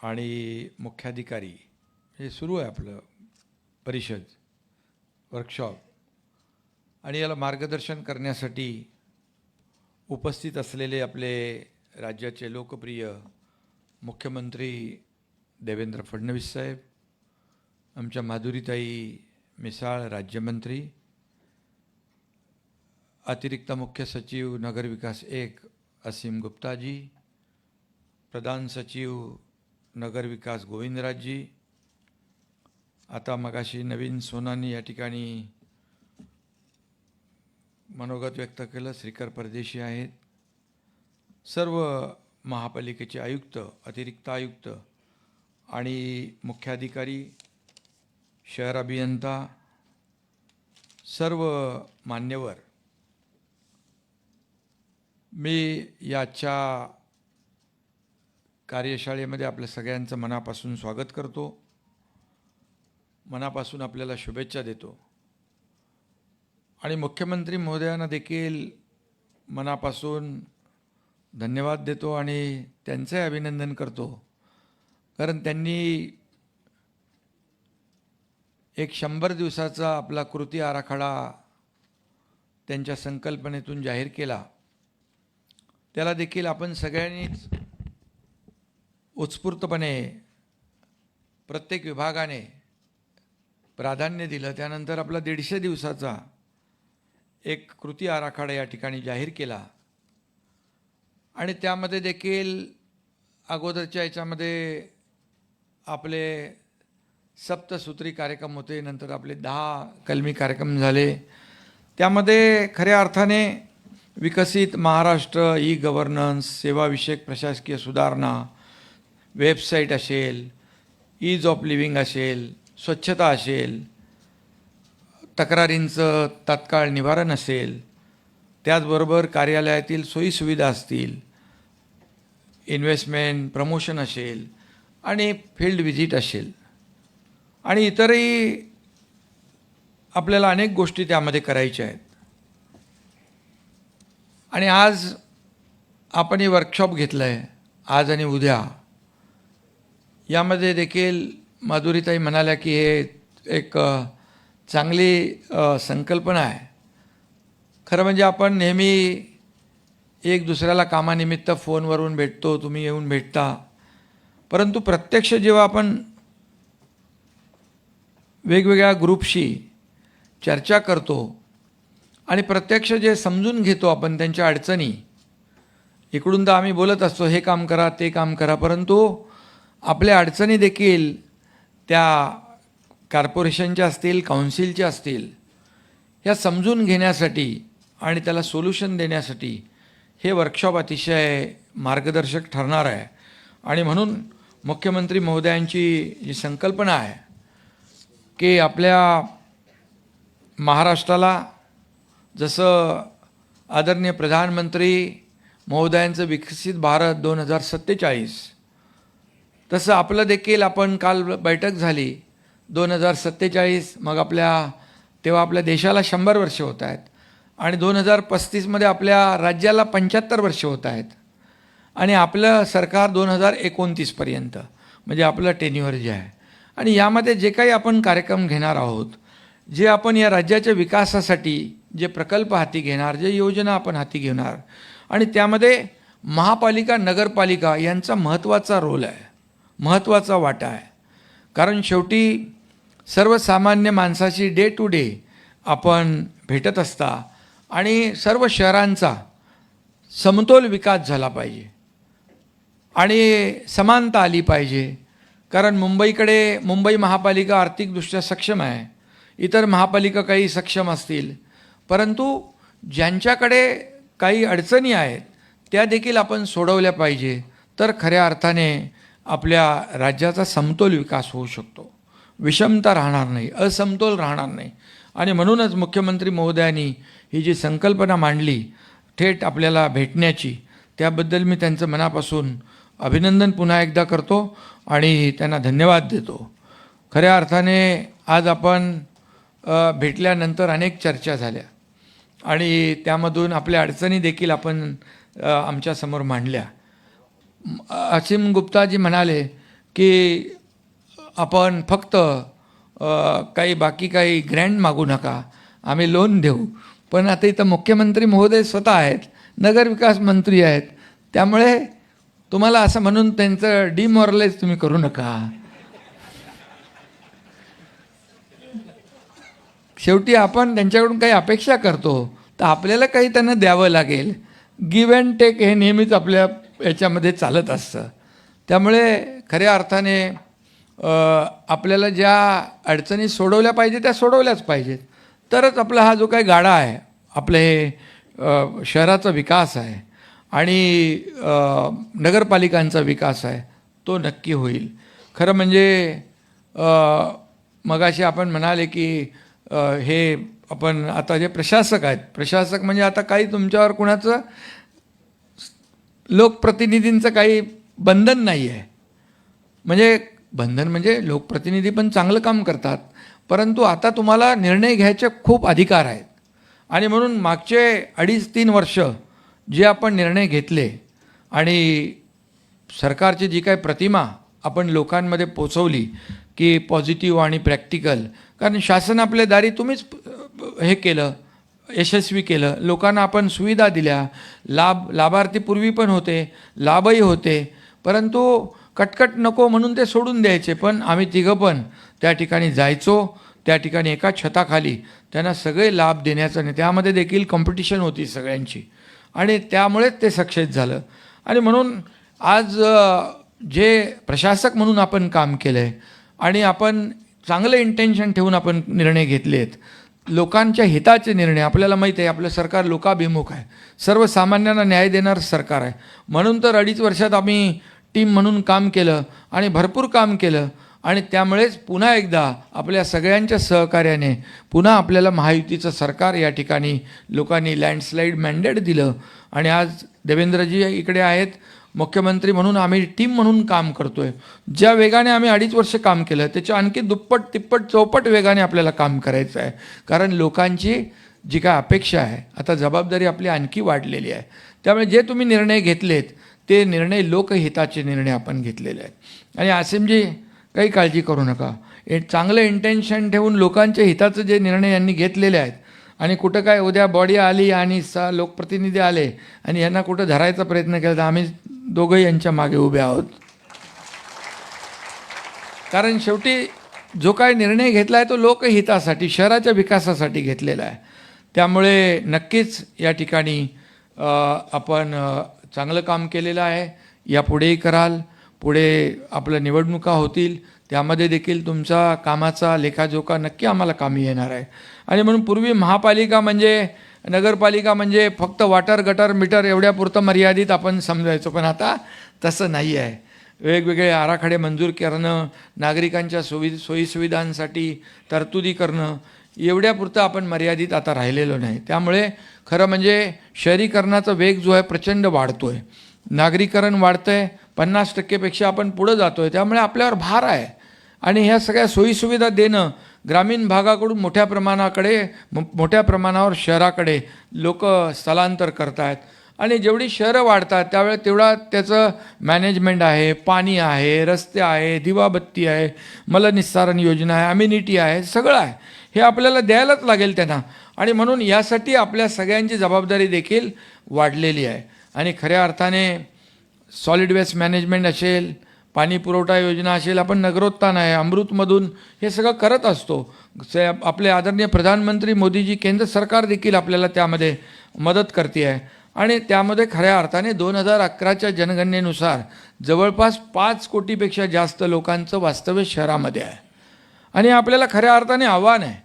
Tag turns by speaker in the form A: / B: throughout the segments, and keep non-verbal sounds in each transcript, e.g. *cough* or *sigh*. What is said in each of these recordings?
A: आणि मुख्याधिकारी हे सुरू आहे आपलं परिषद वर्कशॉप आणि याला मार्गदर्शन करण्यासाठी उपस्थित असलेले आपले राज्याचे लोकप्रिय मुख्यमंत्री देवेंद्र फडणवीस साहेब आमच्या माधुरीताई मिसाळ राज्यमंत्री अतिरिक्त मुख्य सचिव नगर विकास एक असीम गुप्ताजी प्रधान सचिव नगर विकास गोविंदराजजी आता मगाशी नवीन सोनानी या ठिकाणी मनोगत व्यक्त केलं. श्रीकर परदेशी आहेत. सर्व महापालिकेचे आयुक्त अतिरिक्त आयुक्त आणि मुख्याधिकारी शहर अभियंता सर्व मान्यवर. मी याच्या कार्यशाळेमध्ये आपल्या सगळ्यांचं मनापासून स्वागत करतो. मनापासून आपल्याला शुभेच्छा देतो. आणि मुख्यमंत्री महोदयांना देखील मनापासून धन्यवाद देतो आणि त्यांचंही अभिनंदन करतो. कारण त्यांनी एक शंभर दिवसाचा आपला कृती आराखडा त्यांच्या संकल्पनेतून जाहीर केला. त्याला देखील आपण सगळ्यांनीच उत्स्फूर्तपणे प्रत्येक विभागाने प्राधान्य दिलं. त्यानंतर आपला दीडशे दिवसाचा एक कृती आराखडा या ठिकाणी जाहीर केला. आणि त्यामध्ये देखील अगोदरच्या याच्यामध्ये आपले सप्तसूत्री कार्यक्रम होते नंतर आपले दहा कलमी कार्यक्रम झाले. त्यामध्ये खऱ्या अर्थाने विकसित महाराष्ट्र ई गव्हर्नन्स सेवाविषयक प्रशासकीय सुधारणा वेबसाईट असेल ईज ऑफ लिव्हिंग असेल स्वच्छता असेल तक्रारींचं तात्काळ निवारण असेल त्याचबरोबर कार्यालयातील सोयीसुविधा असतील इन्व्हेस्टमेंट प्रमोशन असेल आणि फील्ड व्हिजिट असेल. आणि इतरही आपल्याला अनेक गोष्टी त्यामध्ये करायच्या आहेत. आणि आज आपण हे वर्कशॉप घेतलं आहे आज आणि उद्या यामध्ये देखील माधुरीताई म्हणाल्या की हे एक चांगली संकल्पना आहे. खरं म्हणजे आपण नेहमी एक दुसऱ्याला कामानिमित्त फोनवरून भेटतो तुम्ही येऊन भेटता. परंतु प्रत्यक्ष जेव्हा आपण वेगवेगळ्या ग्रुपशी चर्चा करतो आणि प्रत्यक्ष जे समजून घेतो आपण त्यांच्या अडचणी इकडून तर आम्ही बोलत असतो हे काम करा ते काम करा परंतु आपल्या अडचणी देखील त्या कॉर्पोरेशनच्या असतील काउन्सिलच्या असतील ह्या समजून घेण्यासाठी आणि त्याला सोल्युशन देण्यासाठी हे वर्कशॉप अतिशय मार्गदर्शक ठरणार आहे. आणि म्हणून मुख्यमंत्री महोदयांची जी संकल्पना आहे की आपल्या महाराष्ट्राला जसं आदरणीय प्रधानमंत्री महोदयांचं विकसित भारत दोन हजार सत्तेचाळीस तसं आपलं देखील आपण काल बैठक झाली. दोन हजार सत्तेचाळीस मग आपल्या तेव्हा आपल्या देशाला शंभर वर्ष होत आहेत. आणि दोन हजार पस्तीसमध्ये आपल्या राज्याला पंच्याहत्तर वर्ष होत आहेत. आणि आपलं सरकार दोन हजार एकोणतीसपर्यंत म्हणजे आपलं टेन्युअर जे आहे. आणि यामध्ये जे काही आपण कार्यक्रम घेणार आहोत जे आपण या राज्याच्या विकासासाठी जे प्रकल्प हाती घेणार जे योजना आपण हाती घेणार आणि त्यामध्ये महापालिका नगरपालिका यांचा महत्त्वाचा रोल आहे. महत्त्वाचा वाटा आहे. कारण शेवटी सर्वसामान्य माणसाशी डे टू डे आपण भेटत असता आणि सर्व शहरांचा समतोल विकास झाला पाहिजे. आणि समानता आली पाहिजे. कारण मुंबईकडे मुंबई महापालिका आर्थिकदृष्ट्या सक्षम आहे. इतर महापालिका काही सक्षम असतील. परंतु ज्यांच्याकडे काही अडचणी आहेत त्या देखील आपण सोडवल्या पाहिजे. तर खऱ्या अर्थाने आपल्या राज्याचा समतोल विकास होऊ शकतो. विषमता राहणार नाही असमतोल राहणार नाही. आणि म्हणूनच मुख्यमंत्री महोदयांनी ही जी संकल्पना मांडली थेट आपल्याला भेटण्याची त्याबद्दल मी त्यांचं मनापासून अभिनंदन पुन्हा एकदा करतो आणि त्यांना धन्यवाद देतो. खऱ्या अर्थाने आज आपण भेटल्यानंतर अनेक चर्चा झाल्या. आणि त्यामधून आपल्या अडचणी देखील आपण आमच्यासमोर मांडल्या. असीम गुप्ताजी म्हणाले की आपण फक्त काही बाकी काही ग्रँड मागू नका आम्ही लोन देऊ. पण आता इथं मुख्यमंत्री महोदय स्वतः आहेत नगरविकास मंत्री आहेत त्यामुळे तुम्हाला असं म्हणून त्यांचं डिमॉरलाइज तुम्ही करू नका. शेवटी आपण त्यांच्याकडून काही अपेक्षा करतो तर आपल्याला काही त्यांना द्यावं लागेल. गिव्ह अँड टेक हे नेहमीच आपल्या याच्यामध्ये चालत असतं. त्यामुळे खऱ्या अर्थाने आपल्याला ज्या अडचणी सोडवल्या पाहिजे त्या सोडवल्याच पाहिजेत. तरच आपला हा जो काही गाडा आहे आपलं हे शहराचा विकास आहे आणि नगरपालिकांचा विकास आहे तो नक्की होईल. खरं म्हणजे मगाशी आपण म्हणाले की हे आपण आता जे प्रशासक आहेत प्रशासक म्हणजे आता काही तुमच्यावर कुणाचं लोकप्रतिनिधींचं काही बंधन नाही आहे म्हणजे बंधन म्हणजे लोकप्रतिनिधी पण चांगलं काम करतात परंतु आता तुम्हाला निर्णय घ्यायचे खूप अधिकार आहेत. आणि म्हणून मागचे अडीच तीन वर्ष जे आपण निर्णय घेतले आणि सरकारची जी काही प्रतिमा आपण लोकांमध्ये पोचवली की पॉझिटिव्ह आणि प्रॅक्टिकल कारण शासन आपल्या दारी तुम्हीच हे केलं. यशस्वी केलं. लोकांना आपण सुविधा दिल्या. लाभ लाभार्थी पूर्वी पण होते लाभही होते. परंतु कटकट नको म्हणून ते सोडून द्यायचे पण आम्ही तिघं पण त्या ठिकाणी जायचो त्या ठिकाणी एका छताखाली त्यांना सगळे लाभ देण्याचं आणि त्यामध्ये देखील कॉम्पिटिशन होती सगळ्यांची. आणि त्यामुळेच ते सक्सेस झालं. आणि म्हणून आज जे प्रशासक म्हणून आपण काम केलं आहे आणि आपण चांगलं इंटेन्शन ठेवून आपण निर्णय घेतले आहेत लोकांच्या हिताचे निर्णय आपल्याला माहीत आहे आपलं सरकार लोकाभिमुख आहे. सर्वसामान्यांना न्याय देणारं सरकार आहे. म्हणून तर अडीच वर्षात आम्ही टीम म्हणून काम केलं आणि भरपूर काम केलं. आणि त्यामुळेच पुन्हा एकदा आपल्या सगळ्यांच्या सहकार्याने पुन्हा आपल्याला महायुतीचं सरकार या ठिकाणी लोकांनी लँडस्लाईड मॅन्डेट दिलं. आणि आज देवेंद्रजी इकडे आहेत. मुख्यमंत्री म्हणून आम्ही टीम म्हणून काम करतोय. ज्या वेगाने आम्ही अडीच वर्ष काम केलं त्याच्या आणखी दुप्पट तिप्पट चौपट वेगाने आपल्याला काम करायचं आहे. कारण लोकांची जी काय अपेक्षा आहे आता जबाबदारी आपली आणखी वाढलेली आहे. त्यामुळे जे तुम्ही निर्णय घेतलेत ते निर्णय लोकहिताचे निर्णय आपण घेतलेले आहेत. आणि आसिमजी काही काळजी करू नका. हे चांगलं इंटेन्शन ठेवून लोकांच्या हिताचं जे निर्णय यांनी घेतलेले आहेत आणि कुठं काय उद्या बॉडी आली आणि स लोकप्रतिनिधी आले आणि यांना कुठं धरायचा प्रयत्न केला तर आम्ही दोघंही यांच्या मागे उभे आहोत. कारण शेवटी जो काय निर्णय घेतला आहे तो लोकहितासाठी शहराच्या विकासासाठी घेतलेला आहे. त्यामुळे नक्कीच या ठिकाणी आपण चांगलं काम केलेलं आहे. यापुढेही कराल. पुढे आपल्या निवडणुका होतील. त्यामध्ये देखील तुमचा कामाचा लेखाजोखा नक्की आम्हाला कामी येणार आहे. आणि म्हणून पूर्वी महापालिका म्हणजे नगरपालिका म्हणजे फक्त वाटर गटर मीटर एवढ्यापुरतं मर्यादित आपण समजायचो. पण आता तसं नाही आहे. वेगवेगळे आराखडे मंजूर करणं नागरिकांच्या सोयी सोयीसुविधांसाठी तरतुदी करणं एवढ्यापुरतं आपण मर्यादित आता राहिलेलो नाही. त्यामुळे खरं म्हणजे शहरीकरणाचा वेग जो आहे प्रचंड वाढतो आहे नागरीकरण वाढतं आहे पन्नास टक्केपेक्षा आपण पुढं जातो आहे त्यामुळे आपल्यावर भार आहे. आणि ह्या सगळ्या सोयीसुविधा देणं ग्रामीण भागाकडून मोठ्या प्रमाणाकडे मो- मोठ्या प्रमाणावर शहराकडे लोक स्थलांतर करत आहेत आणि जेवढी शहरं वाढतात त्यावेळे तेवढा त्याचं मॅनेजमेंट आहे पाणी आहे रस्ते आहे दिवाबत्ती आहे मलनिस्सारण योजना आहे अम्युनिटी आहे सगळं आहे. हे आपल्याला द्यायलाच लागेल त्यांना. आणि म्हणून यासाठी आपल्या सगळ्यांची जबाबदारी देखील वाढलेली आहे. आणि खऱ्या अर्थाने सॉलिड वेस्ट मॅनेजमेंट असेल पाणी पुरवठा योजना असेल आपण नगरोत्थान आहे अमृतमधून हे सगळं करत असतो. से आपले आदरणीय प्रधानमंत्री मोदीजी केंद्र सरकार देखील आपल्याला त्यामध्ये मदत करते आहे आणि त्यामध्ये खऱ्या अर्थाने दोन हजार अकराच्या जनगणनेनुसार जवळपास पाच कोटीपेक्षा जास्त लोकांचं वास्तव्य शहरामध्ये आहे. आणि आपल्याला खऱ्या अर्थाने आव्हान आहे.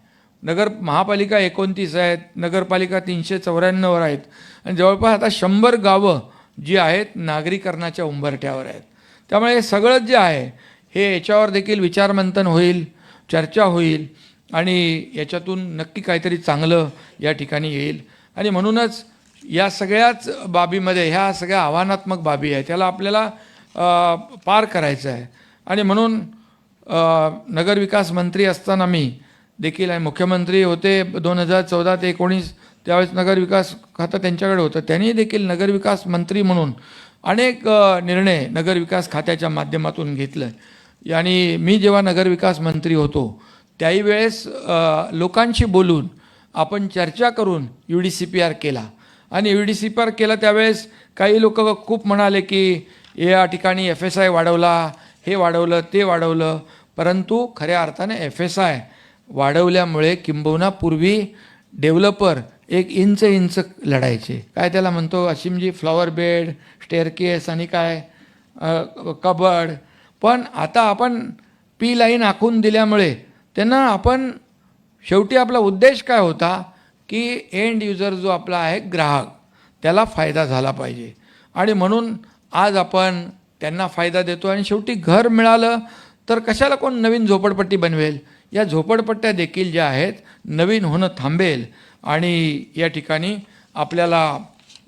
A: नगर महापालिका एकोणतीस आहेत नगरपालिका तीनशे चौऱ्याण्णववर आहेत. आणि जवळपास आता शंभर गावं जी आहेत नागरीकरणाच्या उंबरठ्यावर आहेत. त्यामुळे हे सगळंच जे आहे हे याच्यावर देखील विचारमंथन होईल चर्चा होईल आणि याच्यातून नक्की काहीतरी चांगलं या ठिकाणी येईल. आणि म्हणूनच या सगळ्याच बाबीमध्ये ह्या सगळ्या आव्हानात्मक बाबी आहे त्याला आपल्याला पार करायचं आहे. आणि म्हणून नगरविकास मंत्री असताना मी देखील आहे मुख्यमंत्री होते दोन हजार चौदा ते एकोणीस त्यावेळेस नगरविकास खातं त्यांच्याकडे होतं. त्यांनी देखील नगरविकास मंत्री म्हणून अनेक निर्णय नगरविकास खात्याच्या माध्यमातून घेतलं आणि मी जेव्हा नगरविकास मंत्री होतो त्याही वेळेस लोकांशी बोलून आपण चर्चा करून U D C P R केला. आणि U D C P R केला त्यावेळेस काही लोक खूप म्हणाले की या ठिकाणी एफ एस आय वाढवला हे वाढवलं ते वाढवलं. परंतु खऱ्या अर्थाने एफ एस आय वाढवल्यामुळे किंबहुना पूर्वी डेव्हलपर एक इंच इंच लढायचे. काय त्याला म्हणतो? अशिमजी फ्लॉवर बेड स्टेअरकेस आणि काय? कबड पण आता आपण पी लाईन आखून दिल्यामुळे त्यांना आपण शेवटी आपला उद्देश काय होता? की एंड युजर जो आपला आहे ग्राहक त्याला फायदा झाला पाहिजे. आणि म्हणून आज आपण त्यांना फायदा देतो आणि शेवटी घर मिळालं तर कशाला कोण नवीन झोपडपट्टी बनवेल? या झोपडपट्ट्या देखील ज्या आहेत नवीन होणं थांबेल. आणि या ठिकाणी आपल्याला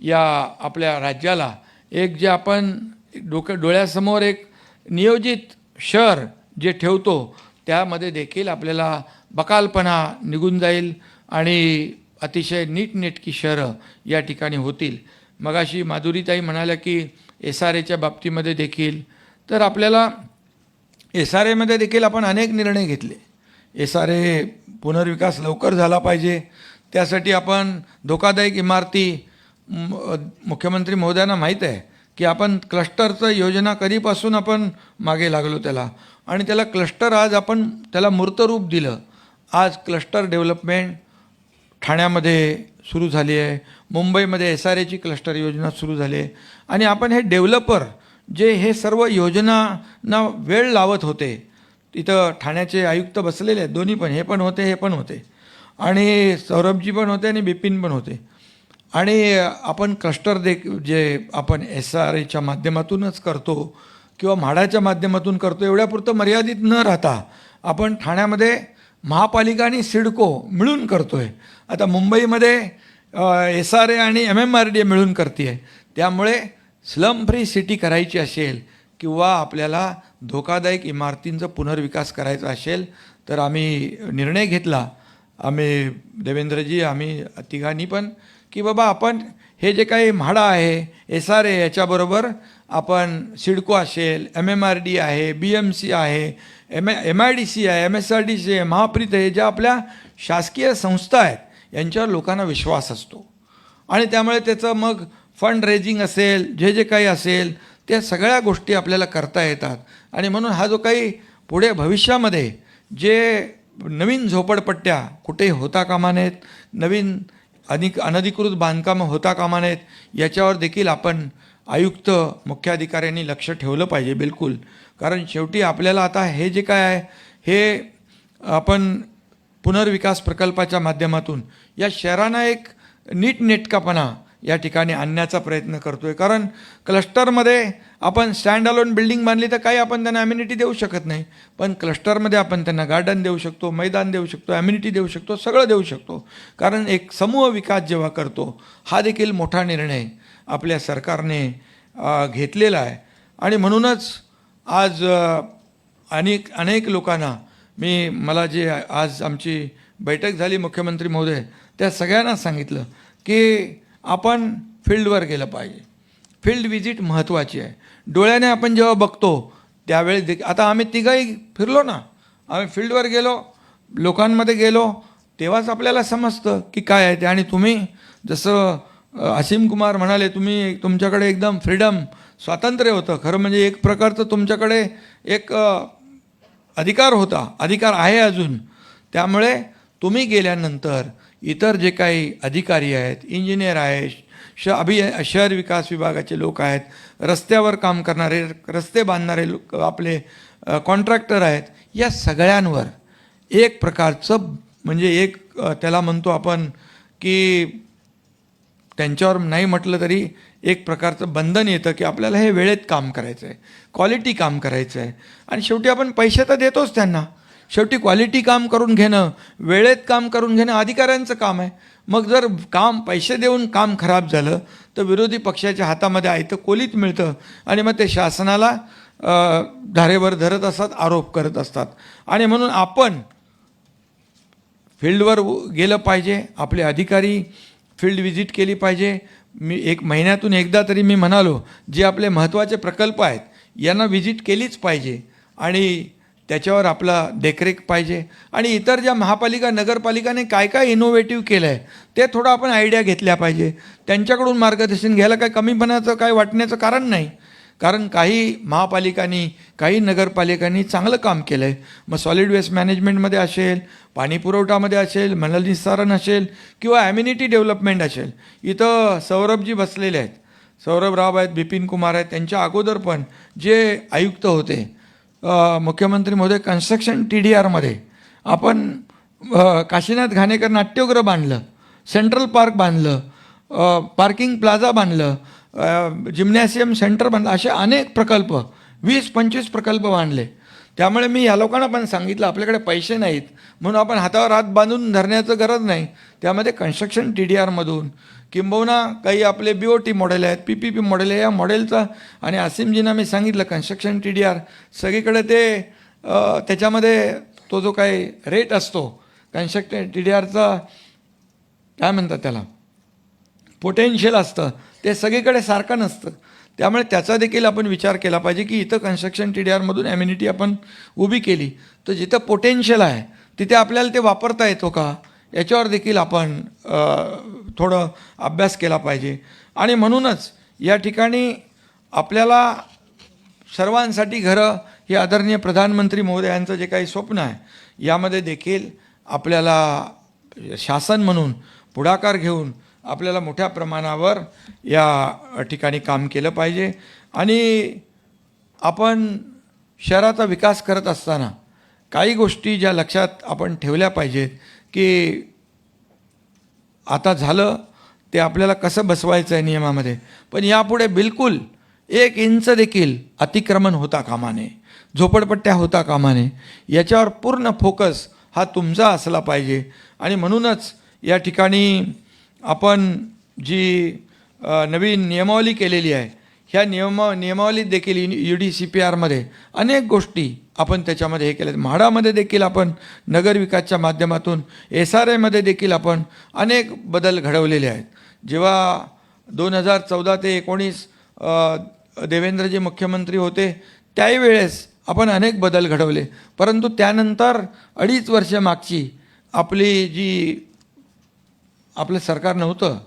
A: या आपल्या राज्याला एक जे आपण डोक्या डोळ्यासमोर एक नियोजित शहर जे ठेवतो त्यामध्ये देखील आपल्याला बकालपणा निघून जाईल आणि अतिशय नीटनेटकी शहरं या ठिकाणी होतील. मगाशी माधुरीताई म्हणाल्या की एस आर एच्या बाबतीमध्ये देखील तर आपल्याला एस आर एमध्ये देखील आपण अनेक निर्णय घेतले. एस आर ए पुनर्विकास लवकर झाला पाहिजे. त्यासाठी आपण धोकादायक इमारती मुख्यमंत्री महोदयांना माहीत आहे की आपण क्लस्टरचं योजना कधीपासून आपण मागे लागलो त्याला. आणि त्याला क्लस्टर आज आपण त्याला मूर्तरूप दिलं. आज क्लस्टर डेव्हलपमेंट ठाण्यामध्ये सुरू झाली आहे. मुंबईमध्ये एस आर एची क्लस्टर योजना सुरू झाली आहे. आणि आपण हे डेव्हलपर जे हे सर्व योजनांना वेळ लावत होते तिथं ठाण्याचे आयुक्त बसलेले आहेत दोन्ही पण हे पण होते हे पण होते. आणि सौरभजी पण होते आणि बिपिन पण होते. आणि आपण क्लस्टर दे जे आपण एस आर एच्या माध्यमातूनच करतो किंवा म्हाडाच्या माध्यमातून करतो एवढ्यापुरतं मर्यादित न राहता आपण ठाण्यामध्ये महापालिका आणि सिडको मिळून करतो आहे आता मुंबईमध्ये एस आर ए आणि M M R D A मिळून करते आहे त्यामुळे स्लम फ्री सिटी करायची असेल किंवा आपल्याला धोकादायक इमारतींचा पुनर्विकास करायचा असेल तर आम्ही निर्णय घेतला आम्ही देवेंद्रजी आम्ही तिघांनी पण की बाबा आपण हे जे काही म्हाडा आहे एस आर ए याच्याबरोबर आपण सिडको असेल एम एम आर डी आहे बी एम सी आहे M M I D C आहे M S R D C आहे महाप्रीत आहे ज्या आपल्या शासकीय संस्था आहेत यांच्यावर लोकांना विश्वास असतो. आणि त्यामुळे त्याचं मग फंड रेजिंग असेल जे जे काही असेल त्या सगळ्या गोष्टी आपल्याला करता येतात. आणि म्हणून हा जो काही पुढे भविष्यामध्ये जे नवीन झोपडपट्ट्या कुठे होता कामा नयेत. नवीन अनिक अनधिकृत बांधकामं होता कामा नयेत. याच्यावर देखील आपण आयुक्त मुख्याधिकाऱ्यांनी लक्ष ठेवलं पाहिजे बिलकुल. कारण शेवटी आपल्याला आता हे जे काय आहे हे आपण पुनर्विकास प्रकल्पाच्या माध्यमातून या शहरांना एक नीटनेटकापणा या ठिकाणी आणण्याचा प्रयत्न करतो आहे कारण क्लस्टरमध्ये आपण स्टँड अलोन बिल्डिंग बांधली तर काही आपण त्यांना ॲम्युनिटी देऊ शकत नाही. पण क्लस्टरमध्ये आपण त्यांना गार्डन देऊ शकतो मैदान देऊ शकतो ॲम्युनिटी देऊ शकतो सगळं देऊ शकतो. कारण एक समूह विकास जेव्हा करतो हा देखील मोठा निर्णय आपल्या सरकारने घेतलेला आहे. आणि म्हणूनच आज अनेक अनेक लोकांना मी मला जे आज आमची बैठक झाली मुख्यमंत्री महोदय त्या सगळ्यांना सांगितलं की आपण फील्डवर गेलं पाहिजे. फील्ड विजिट महत्त्वाची आहे. डोळ्याने आपण जेव्हा बघतो त्यावेळेस देख आता आम्ही तिघही फिरलो ना. आम्ही फील्डवर गेलो लोकांमध्ये गेलो तेव्हाच आपल्याला समजतं की काय आहे ते. आणि तुम्ही जसं असीम कुमार म्हणाले तुम्ही तुमच्याकडे एकदम फ्रीडम स्वातंत्र्य होतं. खरं म्हणजे एक प्रकारचं तुमच्याकडे एक अधिकार होता. अधिकार आहे अजून. त्यामुळे तुम्ही गेल्यानंतर इतर जे काही अधिकारी आहेत इंजिनियर आहेत श अभि शहर विकास विभागाचे लोक आहेत. रस्त्यावर काम करणारे रस्ते बांधणारे लोक आपले कॉन्ट्रॅक्टर आहेत. या सगळ्यांवर एक प्रकारचं म्हणजे एक त्याला म्हणतो आपण की त्यांच्यावर नाही म्हटलं तरी एक प्रकारचं बंधन येतं की आपल्याला हे वेळेत काम करायचं आहे क्वालिटी काम करायचं आहे आणि शेवटी आपण पैसे तर देतोच त्यांना. शेवटी क्वालिटी काम करून घेणं वेळेत काम करून घेणं अधिकाऱ्यांचं काम आहे. मग जर काम पैसे देऊन काम खराब झालं तर विरोधी पक्षाच्या हातामध्ये आयतं कोलीत मिळतं. आणि मग ते शासनाला धारेवर धरत असतात आरोप करत असतात. आणि म्हणून आपण फील्डवर गेलं पाहिजे. आपले अधिकारी फील्ड व्हिजिट केली पाहिजे. मी एक महिन्यातून एकदा तरी मी म्हणालो जे आपले महत्त्वाचे प्रकल्प आहेत यांना व्हिजिट केलीच पाहिजे. आणि त्याच्यावर आपला देखरेख पाहिजे. आणि इतर ज्या महापालिका नगरपालिकाने काय काय इनोव्हेटिव्ह केलं आहे ते थोडं आपण आयडिया घेतल्या पाहिजे. त्यांच्याकडून मार्गदर्शन घ्यायला काय कमीपणाचं काय वाटण्याचं कारण नाही. कारण काही महापालिकांनी काही नगरपालिकांनी चांगलं काम केलं आहे मग सॉलिड वेस्ट मॅनेजमेंटमध्ये असेल पाणीपुरवठामध्ये असेल मनालनिस्सारण असेल किंवा ॲम्युनिटी डेव्हलपमेंट असेल. इथं सौरभजी बसलेले आहेत. सौरभ राव आहेत बिपिन कुमार आहेत त्यांच्या अगोदर पण जे आयुक्त होते मुख्यमंत्री महोदय कन्स्ट्रक्शन टी डी आरमध्ये आपण काशीनाथ घाणेकर नाट्यगृह बांधलं सेंट्रल पार्क बांधलं पार्किंग प्लाझा बांधलं अ, जिम्नॅसियम सेंटर बांधलं असे अनेक प्रकल्प वीस पंचवीस प्रकल्प बांधले. त्यामुळे मी या लोकांना पण सांगितलं आपल्याकडे पैसे नाहीत. म्हणून आपण हातावर हात बांधून धरण्याचं गरज नाही. त्यामध्ये कन्स्ट्रक्शन टी डी आरमधून किंबहुना काही आपले बी ओ टी मॉडेल आहेत पी पी पी मॉडेल आहे या मॉडेलचा आणि असीमजींना मी सांगितलं कन्स्ट्रक्शन टी डी आर सगळीकडे ते त्याच्यामध्ये तो जो काही रेट असतो कन्स्ट्रक्शन टी डी आरचा काय म्हणतात त्याला? पोटेन्शियल असतं. ते सगळीकडे सारखं नसतं. त्यामुळे त्याचा देखील आपण विचार केला पाहिजे की इथं कन्स्ट्रक्शन टी डी आरमधून ॲम्युनिटी आपण उभी केली. तर जिथं पोटेन्शियल आहे तिथे आपल्याला ते वापरता येतो का? याच्यावर देखील आपण थोडं अभ्यास केला पाहिजे. आणि म्हणूनच या ठिकाणी आपल्याला सर्वांसाठी घरं हे आदरणीय प्रधानमंत्री महोदयांचं जे काही स्वप्न आहे यामध्ये देखील आपल्याला शासन म्हणून पुढाकार घेऊन आपल्याला मोठ्या प्रमाणावर या ठिकाणी काम केलं पाहिजे. आणि आपण शहराचा विकास करत असताना काही गोष्टी ज्या लक्षात आपण ठेवल्या पाहिजेत की आता झालं ते आपल्याला कसं बसवायचं आहे नियमामध्ये? पण यापुढे बिलकुल एक इंच देखील अतिक्रमण होता कामा नये झोपडपट्ट्या होता कामा नये याच्यावर पूर्ण फोकस हा तुमचा असला पाहिजे. आणि म्हणूनच या ठिकाणी आपण जी नवीन नियमावली केलेली आहे ह्या नियमा नियमावलीत देखील यू डी सी पी आरमध्ये अनेक गोष्टी आपण त्याच्यामध्ये हे केल्या म्हाडामध्ये देखील आपण नगरविकासच्या माध्यमातून एस आर एमध्ये देखील आपण अनेक बदल घडवलेले आहेत. जेव्हा दोन हजार चौदा ते एकोणीस देवेंद्रजी मुख्यमंत्री होते त्याही वेळेस आपण अनेक बदल घडवले. परंतु त्यानंतर अडीच वर्ष मागची आपली जी आपलं सरकार नव्हतं.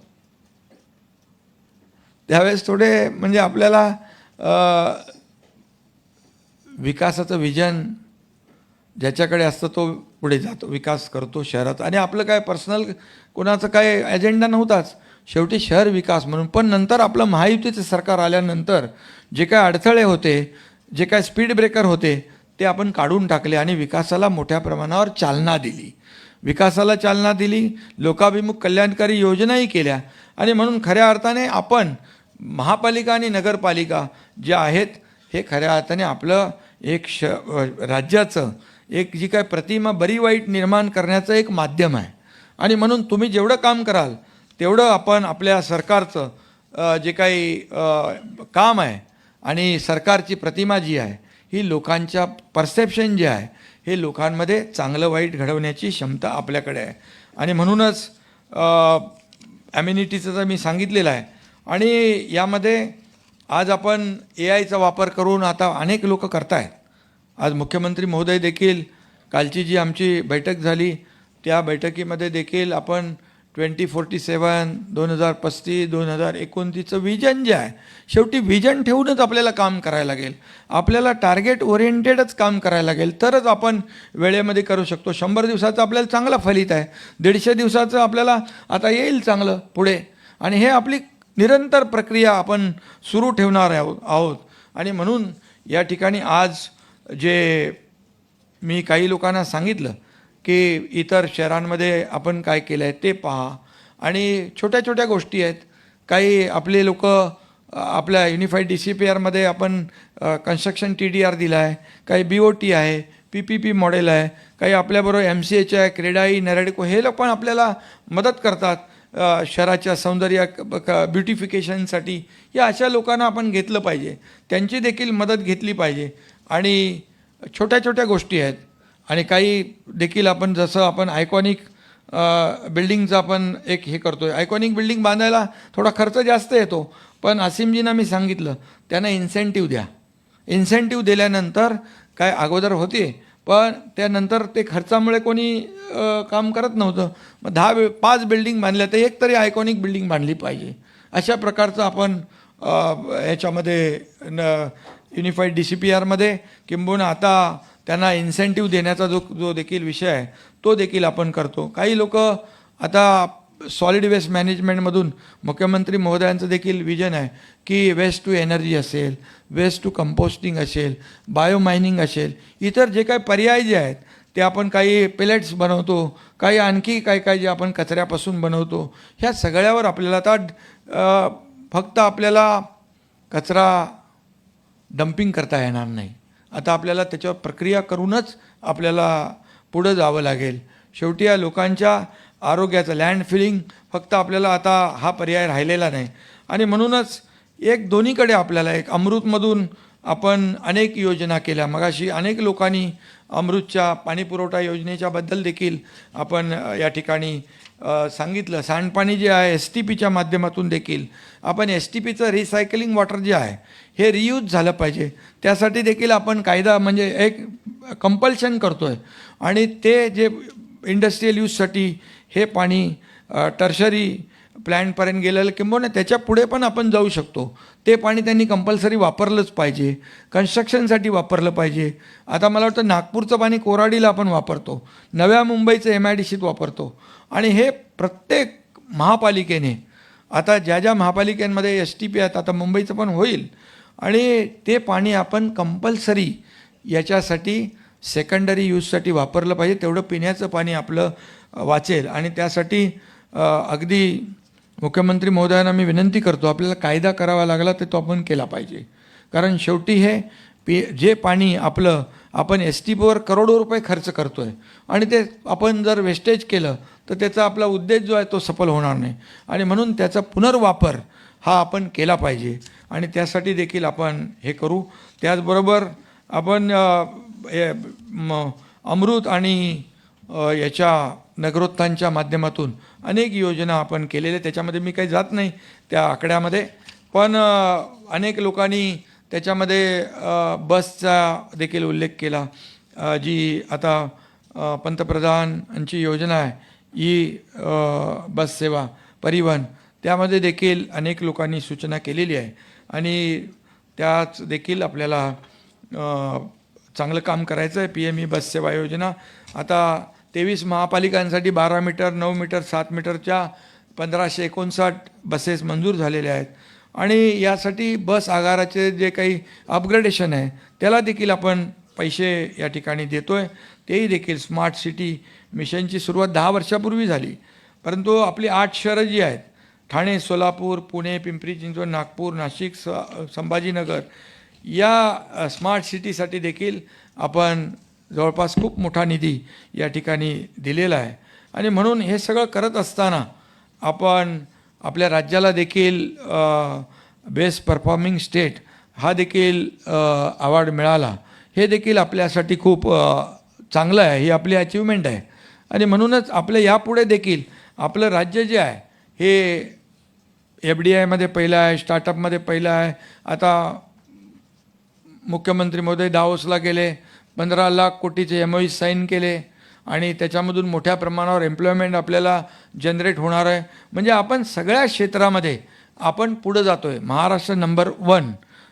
A: त्यावेळेस थोडे म्हणजे आपल्याला विकासाचं विजन ज्याच्याकडे असतं तो पुढे जातो विकास करतो शहरात. आणि आपलं काय पर्सनल कोणाचं काय ॲजेंडा नव्हताच. शेवटी शहर विकास म्हणून. पण नंतर आपलं महायुतीचं सरकार आल्यानंतर जे काय अडथळे होते जे काय स्पीड ब्रेकर होते ते आपण काढून टाकले आणि विकासाला मोठ्या प्रमाणावर चालना दिली. विकासाला चालना दिली लोकाभिमुख कल्याणकारी योजनाही केल्या. आणि म्हणून खऱ्या अर्थाने आपण महापालिका आणि नगरपालिका जे आहेत हे खऱ्या अर्थाने आपलं एक श राज्याचं एक जी काय प्रतिमा बरी वाईट निर्माण करण्याचं एक माध्यम आहे. आणि म्हणून तुम्ही जेवढं काम कराल तेवढं आपण आपल्या सरकारचं जे काही काम आहे आणि सरकारची प्रतिमा जी आहे ही लोकांच्या परसेप्शन जे आहे हे लोकांमध्ये चांगलं वाईट घडवण्याची क्षमता आपल्याकडे आहे. आणि म्हणूनच ॲम्युनिटीचं तर मी सांगितलेलं आहे. आणि यामध्ये आज आपण ए आयचा वापर करून आता अनेक लोक करतायत. आज मुख्यमंत्री महोदय देखील कालची जी आमची बैठक झाली त्या बैठकीमध्ये देखील आपण ट्वेंटी फोर्टी सेवन दोन हजार पस्तीस दोन हजार एकोणतीसचं विजन जे आहे शेवटी विजन ठेवूनच आपल्याला काम करायला लागेल. आपल्याला टार्गेट ओरिएंटेडच काम करायला लागेल. तरच आपण वेळेमध्ये करू शकतो. शंभर दिवसाचं आपल्याला चांगलं फलित आहे. दीडशे दिवसाचं आपल्याला आता येईल चांगलं पुढे. आणि हे आपली निरंतर प्रक्रिया आपण सुरू ठेवणार आहोत आहोत. आणि म्हणून या ठिकाणी आज जे मी काही लोकांना सांगितलं की इतर शहरांमध्ये आपण काय केलं आहे ते पहा. आणि छोट्या छोट्या गोष्टी आहेत. काही आपले लोक आपल्या युनिफाईड डी सी पी आरमध्ये आपण कन्स्ट्रक्शन टी डी आर दिला आहे. काही बी ओ टी आहे पी पी पी मॉडेल आहे. काही आपल्याबरोबर एम सी एच आहे क्रेडाई नरेडको हे लोक पण आपल्याला मदत करतात शहराच्या सौंदर्य ब्युटिफिकेशनसाठी या अशा लोकांना आपण घेतलं पाहिजे. त्यांची देखील मदत घेतली पाहिजे. आणि छोट्या छोट्या गोष्टी आहेत. आणि काही देखील आपण जसं आपण आयकॉनिक बिल्डिंगचं आपण एक हे करतो आहे आयकॉनिक बिल्डिंग बांधायला थोडा खर्च जास्त येतो पण असीमजींना मी सांगितलं त्यांना इन्सेंटिव्ह द्या. इन्सेंटिव्ह दिल्यानंतर काय अगोदर होते पण त्यानंतर ते खर्चामुळे कोणी काम करत नव्हतं. मग दहा बि- पाच बिल्डिंग बांधल्या तर एक तरी आयकॉनिक बिल्डिंग बांधली पाहिजे. अशा प्रकारचं आपण ह्याच्यामध्ये न युनिफाईड डी सी पी आरमध्ये किंबहुना आता त्यांना इन्सेंटिव्ह देण्याचा जो जो देखील विषय आहे तो देखील आपण करतो. काही लोक आता सॉलिड वेस्ट मॅनेजमेंटमधून मुख्यमंत्री महोदयांचं देखील विजन आहे की वेस्ट टू एनर्जी असेल वेस्ट टू कंपोस्टिंग असेल बायो मायनिंग असेल इतर जे काही पर्याय जे आहेत ते आपण काही पेलेट्स बनवतो काही आणखी काही काही जे आपण कचऱ्यापासून बनवतो ह्या सगळ्यावर आपल्याला आता फक्त आपल्याला कचरा डम्पिंग करता येणार नाही. आता आपल्याला त्याच्यावर प्रक्रिया करूनच आपल्याला पुढं जावं लागेल. शेवटी या लोकांच्या आरोग्याचं लँड फिलिंग फक्त आपल्याला आता हा पर्याय राहिलेला नाही. आणि म्हणूनच एक दोन्हीकडे आपल्याला एक अमृतमधून आपण अनेक योजना केल्या. मगाशी अनेक लोकांनी अमृतच्या पाणीपुरवठा योजनेच्याबद्दल देखील आपण या ठिकाणी सांगितलं सांडपाणी जे आहे एस टी पीच्या माध्यमातून देखील आपण एस टी पीचं रिसायकलिंग वॉटर जे आहे हे रियूज झालं पाहिजे. त्यासाठी देखील आपण कायदा म्हणजे एक कंपल्शन करतो आहे आणि ते जे इंडस्ट्रीयल यूजसाठी हे पाणी टर्शरी प्लॅनपर्यंत गेलेलं किंबहुना त्याच्या पुढे पण आपण जाऊ शकतो. ते पाणी त्यांनी कंपल्सरी वापरलंच पाहिजे. कन्स्ट्रक्शनसाठी वापरलं पाहिजे. आता मला वाटतं नागपूरचं पाणी कोराडीला आपण वापरतो. नव्या मुंबईचं एम आय डी सीत वापरतो. आणि हे प्रत्येक महापालिकेने आता ज्या ज्या महापालिकांमध्ये एस टी पी आहेत आता मुंबईचं पण होईल. आणि ते पाणी आपण कंपल्सरी याच्यासाठी सेकंडरी यूजसाठी वापरलं पाहिजे. तेवढं पिण्याचं पाणी आपलं वाचेल. आणि त्यासाठी अगदी मुख्यमंत्री महोदयांना मी विनंती करतो आपल्याला कायदा करावा लागला तर तो आपण केला पाहिजे. कारण शेवटी हे पी जे पाणी आपलं आपण एस टी पीवर करोडो रुपये खर्च करतो आहे आणि ते आपण जर वेस्टेज केलं तर त्याचा आपला उद्देश जो आहे तो सफल होणार नाही. आणि म्हणून त्याचा पुनर्वापर हा आपण केला पाहिजे. आणि त्यासाठी देखील आपण हे करू. त्याचबरोबर आपण म, अमृत आणि याच्या नगरोत्थानच्या माध्यमातून अनेक योजना आपण केलेल्या त्याच्यामध्ये मी काही जात नाही त्या आकड्यामध्ये. पण अनेक लोकांनी त्याच्यामध्ये बसचा देखील उल्लेख केला. जी आता पंतप्रधानांची योजना आहे ई बससेवा बस सेवा परिवहन त्यामध्ये देखील अनेक लोकांनी सूचना केलेली आहे. आणि त्याच देखील आपल्याला चांगलं काम करायचं आहे. पी एम ई बस सेवा योजना. आता तेवीस महापालिकांसाठी बारा मीटर नऊ मीटर सात मीटरच्या पंधराशे एकोणसाठ बसेस मंजूर झालेल्या आहेत. आणि यासाठी बस आगाराचे जे काही अपग्रेडेशन आहे त्याला देखील आपण पैसे या ठिकाणी देतो आहे तेही देखील स्मार्ट सिटी मिशनची सुरुवात दहा वर्षापूर्वी झाली. परंतु आपली आठ शहरं जी आहेत ठाणे सोलापूर पुणे पिंपरी चिंचवड नागपूर नाशिक स संभाजीनगर या स्मार्ट सिटीसाठी देखील आपण जवळपास खूप मोठा निधी या ठिकाणी दिलेला आहे. आणि म्हणून हे सगळं करत असताना आपण आपल्या राज्याला देखील बेस्ट परफॉर्मिंग स्टेट हा देखील अवॉर्ड मिळाला. हे देखील आपल्यासाठी खूप चांगलं आहे. ही आपली अचिव्हमेंट आहे. आणि म्हणूनच आपलं यापुढे देखील आपलं राज्य जे आहे हे एफ डी आयमध्ये पहिलं आहे स्टार्टअपमध्ये पहिलं आहे. आता मुख्यमंत्री मोदी दावोसला गेले. पंधरा लाख कोटीचे एम साईन केले आणि त्याच्यामधून मोठ्या प्रमाणावर एम्प्लॉयमेंट आपल्याला जनरेट होणार आहे. म्हणजे आपण सगळ्या क्षेत्रामध्ये आपण पुढं जातो आहे महाराष्ट्र नंबर वन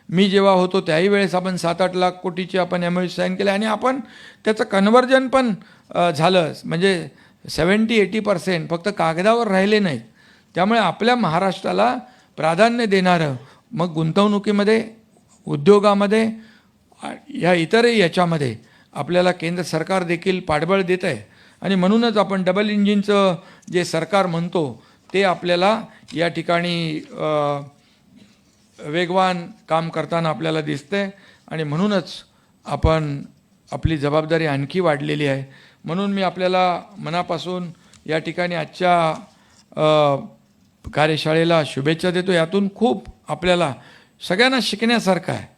A: मी जेव्हा होतो त्याही वेळेस आपण सात आठ लाख कोटीची आपण एम साईन केले आणि आपण त्याचं कन्व्हर्जन पण झालं. म्हणजे सेवन्टी एटी पर्सेंट फक्त कागदावर राहिले नाहीत. त्यामुळे आपल्या महाराष्ट्राला प्राधान्य देणारं मग गुंतवणुकीमध्ये उद्योगामध्ये ह्या या इतरही याच्यामध्ये आपल्याला केंद्र सरकार देखील पाठबळ देत आहे. आणि म्हणूनच आपण डबल इंजिनचं जे सरकार म्हणतो ते आपल्याला या ठिकाणी वेगवान काम करताना आपल्याला दिसतंय. आणि म्हणूनच आपण आपली जबाबदारी आणखी वाढलेली आहे. म्हणून मी आपल्याला मनापासून या ठिकाणी आजच्या कार्यशाळेला शुभेच्छा देतो. यातून खूप आपल्याला सगळ्यांना शिकण्यासारखं आहे.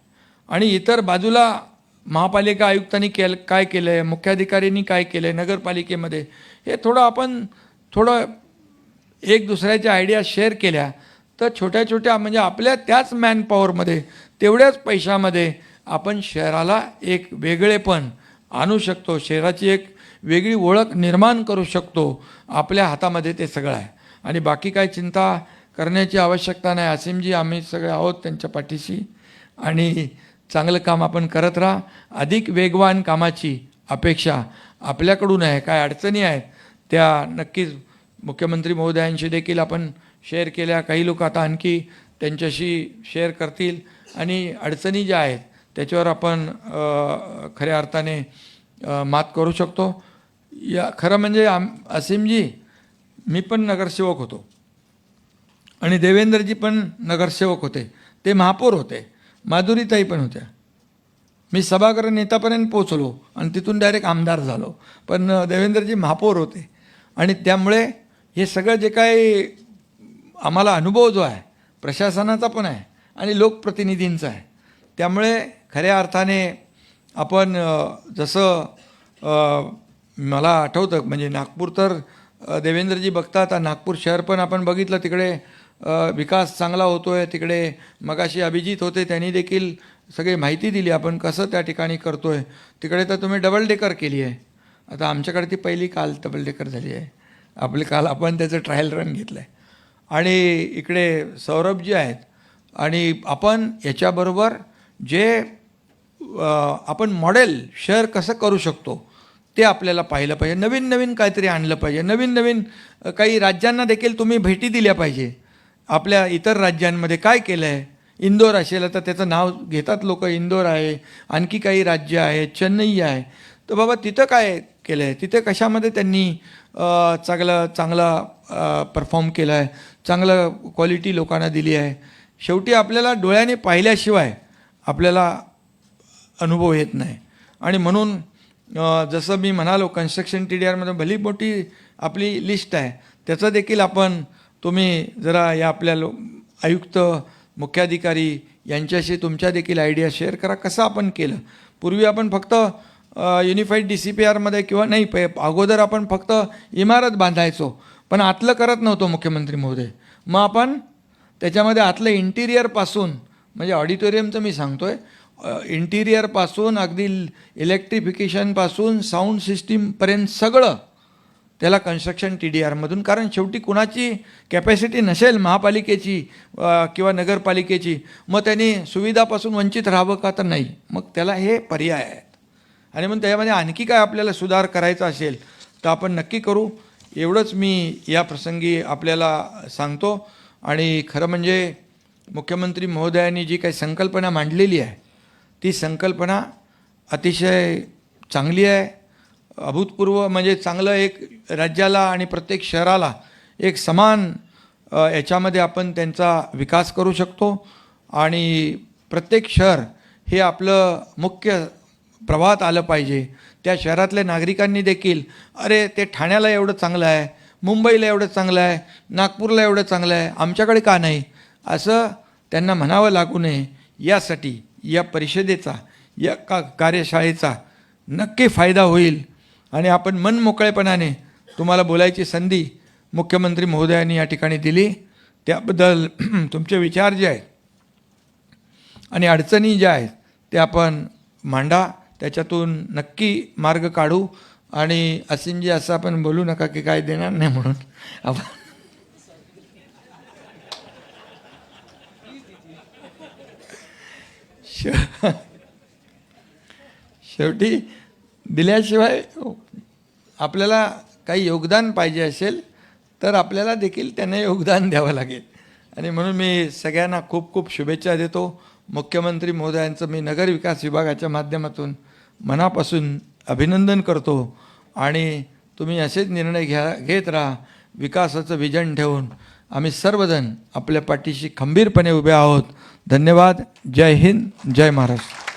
A: आणि इतर बाजूला महापालिका आयुक्तांनी केल काय केलं आहे मुख्याधिकाऱ्यांनी काय केलं आहे नगरपालिकेमध्ये हे थोडं आपण थोडं एक दुसऱ्याच्या आयडिया शेअर केल्या तर छोट्या छोट्या म्हणजे आपल्या त्याच मॅनपॉवरमध्ये तेवढ्याच पैशामध्ये आपण शहराला एक वेगळेपण आणू शकतो. शहराची एक वेगळी ओळख निर्माण करू शकतो. आपल्या हातामध्ये ते सगळं आहे. आणि बाकी काय चिंता करण्याची आवश्यकता नाही. असीमजी आम्ही सगळे आहोत त्यांच्या पाठीशी. आणि चांगलं काम आपण करत राहा. अधिक वेगवान कामाची अपेक्षा आपल्याकडून आहे. काय अडचणी आहेत त्या नक्कीच मुख्यमंत्री महोदयांशी देखील आपण शेअर केल्या. काही लोक आता आणखी त्यांच्याशी शेअर करतील. आणि अडचणी ज्या आहेत त्याच्यावर आपण खऱ्या अर्थाने मात करू शकतो. या खरं म्हणजे आम असीमजी मी पण नगरसेवक होतो. आणि देवेंद्रजी पण नगरसेवक होते. ते महापौर होते. माधुरीताई पण होत्या. मी सभागृह नेतापर्यंत पोचलो आणि तिथून डायरेक्ट आमदार झालो. पण देवेंद्रजी महापौर होते. आणि त्यामुळे हे सगळं जे काही आम्हाला अनुभव जो आहे प्रशासनाचा पण आहे आणि लोकप्रतिनिधींचा आहे. त्यामुळे खऱ्या अर्थाने आपण जसं मला आठवतं म्हणजे नागपूर तर देवेंद्रजी बघतात नागपूर शहर पण आपण बघितलं तिकडे विकास चांगला होतो आहे तिकडे. मगाशी अभिजित होते त्यांनी देखील सगळी माहिती दिली आपण कसं त्या ठिकाणी करतो आहे तिकडे तर तुम्ही डबल डेकर केली आहे. आता आमच्याकडे ती पहिली काल डबल डेकर झाली आहे. आपली काल आपण त्याचं ट्रायल रन घेतलं आहे आणि इकडे सौरभ जे आहेत आणि आपण याच्याबरोबर जे आपण मॉडेल शेअर कसं करू शकतो ते आपल्याला पाहिलं पाहिजे. नवीन नवीन काहीतरी आणलं पाहिजे. नवीन नवीन काही राज्यांना देखील तुम्ही भेटी दिल्या पाहिजे. आपल्या इतर राज्यांमध्ये काय केलं आहे इंदोर असेल तर त्याचं नाव घेतात लोक. इंदोर आहे आणखी काही राज्य आहे चेन्नई आहे. तर बाबा तिथं काय केलं आहे तिथे कशामध्ये त्यांनी चांगलं चांगला परफॉर्म केलं आहे चांगलं क्वालिटी लोकांना दिली आहे. शेवटी आपल्याला डोळ्याने पाहिल्याशिवाय आपल्याला अनुभव येत नाही. आणि म्हणून जसं मी म्हणालो कन्स्ट्रक्शन टी डी आरमध्ये भली मोठी आपली लिस्ट आहे. त्याचं देखील आपण तुम्ही जरा या आपल्या लो आयुक्त मुख्याधिकारी यांच्याशी तुमच्या देखील आयडिया शेअर करा. कसं आपण केलं? पूर्वी आपण फक्त युनिफाईड डी सी पी आरमध्ये किंवा नाही प अगोदर आपण फक्त इमारत बांधायचो. पण आतलं करत नव्हतो मुख्यमंत्री महोदय. मग आपण त्याच्यामध्ये आतलं इंटिरियरपासून म्हणजे ऑडिटोरियमचं मी सांगतो आहे इंटिरियरपासून अगदी इलेक्ट्रिफिकेशनपासून साऊंड सिस्टीमपर्यंत सगळं त्याला कन्स्ट्रक्शन टी डी आरमधून कारण शेवटी कुणाची कॅपॅसिटी नसेल महापालिकेची किंवा नगरपालिकेची मग त्यांनी सुविधापासून वंचित राहावं का तर नाही. मग त्याला हे पर्याय आहेत. आणि मग त्याच्यामध्ये आणखी काय आपल्याला सुधार करायचा असेल तर आपण नक्की करू. एवढंच मी या प्रसंगी आपल्याला सांगतो. आणि खरं म्हणजे मुख्यमंत्री महोदयांनी जी काही संकल्पना मांडलेली आहे ती संकल्पना अतिशय चांगली आहे. अभूतपूर्व म्हणजे चांगलं एक राज्याला आणि प्रत्येक शहराला एक समान याच्यामध्ये आपण त्यांचा विकास करू शकतो. आणि प्रत्येक शहर हे आपलं मुख्य प्रवाहात आलं पाहिजे. त्या शहरातल्या नागरिकांनी देखील अरे ते ठाण्याला एवढं चांगलं आहे मुंबईला एवढं चांगलं आहे नागपूरला एवढं चांगलं आहे आमच्याकडे का नाही? असं त्यांना म्हणावं लागू नये. यासाठी या परिषदेचा या का कार्यशाळेचा नक्की फायदा होईल. आणि आपण मनमोकळेपणाने तुम्हाला बोलायची संधी मुख्यमंत्री महोदयांनी या ठिकाणी दिली. त्याबद्दल *clears throat* तुमचे विचार जे आहेत आणि अडचणी ज्या आहेत ते आपण मांडा. त्याच्यातून नक्की मार्ग काढू. आणि असीमजी असं आपण बोलू नका की काय देणार नाही म्हणून. आपण *laughs* शेवटी दिल्याशिवाय आपल्याला काही योगदान पाहिजे असेल तर आपल्याला देखील त्यांना योगदान द्यावं लागेल. आणि म्हणून मी सगळ्यांना खूप खूप शुभेच्छा देतो. मुख्यमंत्री महोदयांचं मी नगर विकास विभागाच्या माध्यमातून मनापासून अभिनंदन करतो. आणि तुम्ही असेच निर्णय घ्या घेत राहा. विकासाचं विजन ठेवून आम्ही सर्वजण आपल्या पाठीशी खंबीरपणे उभे आहोत. धन्यवाद. जय हिंद. जय महाराष्ट्र.